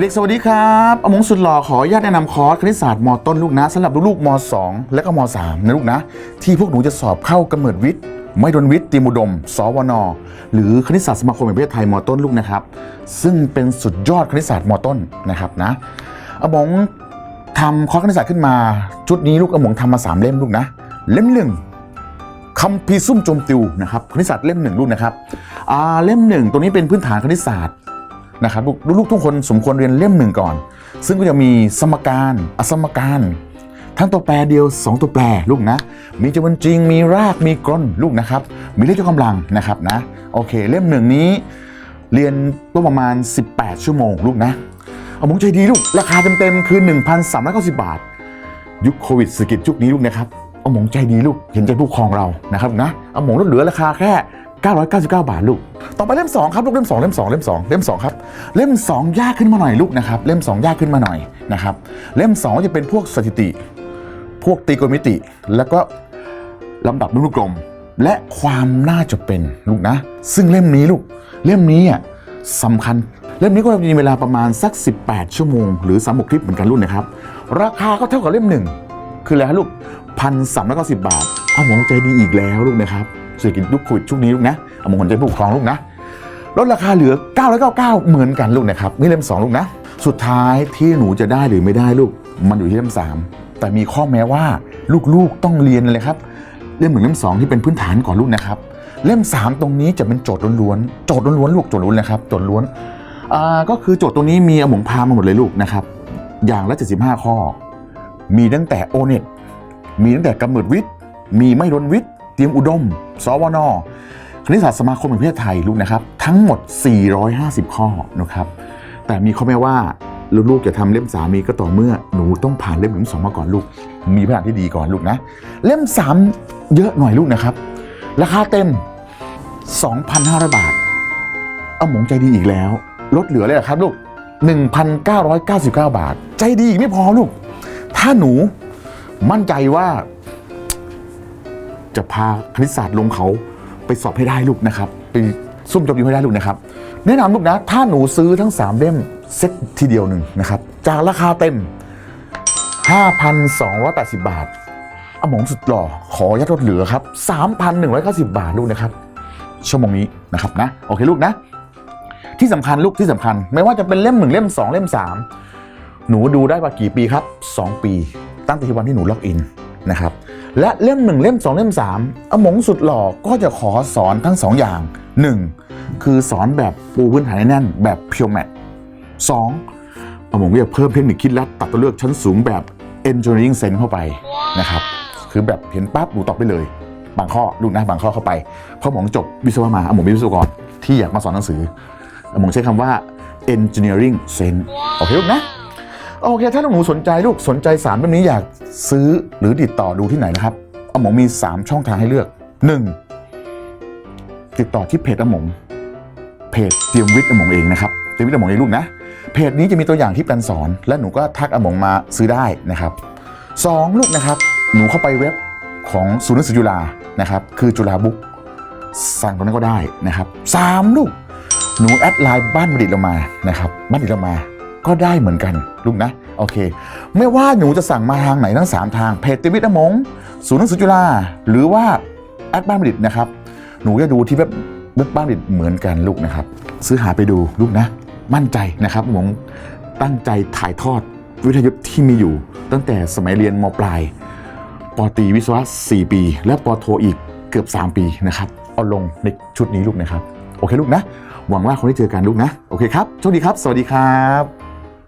เด็กๆ สวัสดีครับอมงสุดหล่อขออนุญาตแนะนำคอร์สคณิตศาสตร์มต้นลูกนะสำหรับลูกๆม 2 และก็ม 3 นะลูกนะ ที่พวกหนูจะสอบเข้ากำเนิดวิทย์ไม่ดนวิทย์ตีมุดม สวนหรือคณิตศาสตร์สมาคมแห่งประเทศไทยมต้นลูกนะครับ ซึ่งเป็นสุดยอดคณิตศาสตร์มต้นนะครับนะอมงทำคอร์สคณิตศาสตร์ขึ้นมา ชุดนี้ลูกอมงทำมาสามเล่มลูกนะ เล่มหนึ่งคัมภีซุ่มโจมติวนะครับคณิตศาสตร์เล่มหนึ่งลูกนะครับอ่าเล่มหนึ่งตัวนี้เป็นพื้นฐานคณิตศาสตร์ นะครับลูกลูกๆทุกคนสมควรเรียนเล่มหนึ่งก่อน ซึ่งก็จะมีสมการอสมการ ทั้งตัวแปรเดียว 2 ตัวแปรลูกนะ มีจำนวนจริงมีรากมีกลนลูกนะครับ มีเลขยกกำลังนะครับนะโอเค เล่มหนึ่งนี้เรียนก็ประมาณ 18 ชั่วโมงลูกนะเอาผมใจดีลูก ราคาเต็มๆ คือ 1,390 บาท ยุคโควิดเศรษฐกิจยุคนี้ลูกนะครับเอาหมงใจดีลูก เห็นใจผู้ปกครองเรานะครับนะเอาหมงลดเหลือราคาแค่ 999 บาทลูก ต่อไปเล่ม2ครับลูกเล่ม2เล่ม2เล่ม2เล่ม2ครับเล่ม 2 ยากขึ้นมาหน่อยลูกนะครับเล่ม 2 ยากขึ้นมาหน่อยนะครับเล่ม 2 จะเป็นพวกสถิติ พวกตรีโกณมิติ แล้วก็ลำดับรูปกลม และความน่าจะเป็นลูกนะ ซึ่งเล่มนี้ลูกเล่มนี้อะสำคัญเล่มนี้ก็จะมีเวลาประมาณสัก 18 ชั่วโมง หรือสามคลิปเหมือนกันรุ่นนะครับ ราคาก็เท่ากับเล่มหนึ่งคืออะไรฮะลูกพันสามร้อยเก้าสิบบาท เอาหมองใจดีอีกแล้วลูกนะครับ เศรษฐกิจยุคโควิดช่วงนี้ลูกนะเอาหมองใจผู้ปกครองลูกนะลดราคาเหลือ 999 เหมือนกันลูกนะครับนี่เล่ม2ลูกนะ สุดท้ายที่หนูจะได้หรือไม่ได้ลูก มันอยู่ที่เล่ม 3 แต่มีข้อแม้ว่าลูกๆต้องเรียนเลยครับ เล่มหนึ่งเล่มสองที่เป็นพื้นฐานก่อนลูกนะครับ เล่ม 3 ตรงนี้จะเป็นโจทย์ล้วนๆ โจทย์ล้วนๆลูกโจทย์ล้วนนะครับ โจทย์ล้วนอ่าก็คือโจทย์ตรงนี้มีอาหมงพามาหมดเลยลูกนะครับ อย่างละ 75 ข้อ มีตั้งแต่โอเน็ตมีตั้งแต่กำเนิดวิทย์ มีไม่รนวิทย์ เตรียมอุดม สวนคณิตศาสตร์สมาคมแห่งประเทศไทยลูกนะครับ ทั้งหมด 450 ข้อนะครับ แต่มีข้อแม้ว่าลูกๆจะทำเล่มสามีก็ต่อเมื่อหนูต้องผ่านเล่มหนึ่งสองมาก่อนลูก มีพื้นที่ดีก่อนลูกนะ เล่ม 3 เยอะหน่อยลูกนะครับ ราคาเต็ม 2,500 บาท เอาหมงใจดีอีกแล้ว ลดเหลือเลยเหรครับลูก 1,999 บาท ใจดีอีกไม่พอลูก ถ้าหนูมั่นใจว่า จะพาคณิตศาสตร์ลงเขาไปสอบให้ได้ลูกนะครับ ไปซุ่มจบอยู่ให้ได้ลูกนะครับ แนะนำลูกนะ ถ้าหนูซื้อทั้ง 3 เล่มเซ็ตทีเดียวหนึ่งนะครับ จากราคาเต็ม 5,280 บาทอาหมองสุดหล่อ ขอยัดลดเหลือครับ 3,190 บาทลูกนะครับ ชั่วโมงนี้นะครับนะ โอเคลูกนะ ที่สำคัญลูกที่สำคัญ ไม่ว่าจะเป็นเล่มหนึ่งเล่ม 2 เล่ม 3 หนูดูได้ว่ากี่ปีครับ 2 ปี ตั้งแต่วันที่หนูล็อกอินนะครับ และเล่ม1เล่ม2เล่ม3อมงสุดหล่อก็จะขอสอนทั้ง2องอย่าง 1. คือสอนแบบปูพื้นฐานแน่นแบบเพียวแมทสองอมงก็จะเพิ่มเทคนิคคิดและตัดตัวเลือกชั้นสูงแบบ engineering sense เข้าไปนะครับ คือแบบเห็นปั๊บหนูตอบไปเลย บางข้อลูกนะบางข้อเข้าไปเพราะหมองจบวิศวะมาอมงเป็นวิศวกรที่อยากมาสอนหนังสืออมงใช้คำว่า engineering sense โอเคลูกนะ โอเค ถ้าหนูสนใจลูกสนใจสามเล่มนี้อยากซื้อหรือติดต่อดูที่ไหนนะครับอมงมี 3 ช่องทางให้เลือก 1. ติดต่อที่เพจอมงเพจเตรียมวิทย์อมงเองนะครับเตรียมวิทย์อมงเองลูกนะเพจนี้จะมีตัวอย่างที่การสอน และหนูก็ทักอมงมาซื้อได้นะครับ 2. ลูกนะครับ หนูเข้าไปเว็บของศูนย์หนังสือจุฬานะครับ คือจุฬาบุ๊กสั่งตรงนั้นก็ได้นะครับสามลูก หนูแอดไลน์บ้านบัณฑิตเรามานะครับบ้านบัณฑิตเรามา ก็ได้เหมือนกันลูกนะ โอเค ไม่ว่าหนูจะสั่งมาทางไหนทั้ง 3 ทาง เพจติวิทย์มงศูนย์หนังสือจุฬาหรือว่าแอดบ้านบัณฑิตนะครับ หนูจะดูที่เว็บเว็บบ้านบัณฑิตเหมือนกันลูกนะครับ ซื้อหาไปดูลูกนะ มั่นใจนะครับผมตั้งใจถ่ายทอดวิทยุที่มีอยู่ ตั้งแต่สมัยเรียนมปลายปตีวิศวะ 4 ปี และปโทอีกเกือบ 3 ปีนะครับเอาลงในชุดนี้ลูกนะครับ โอเคลูกนะ หวังว่าคงได้เจอกันลูกนะ โอเคครับโชคดีครับ สวัสดีครับ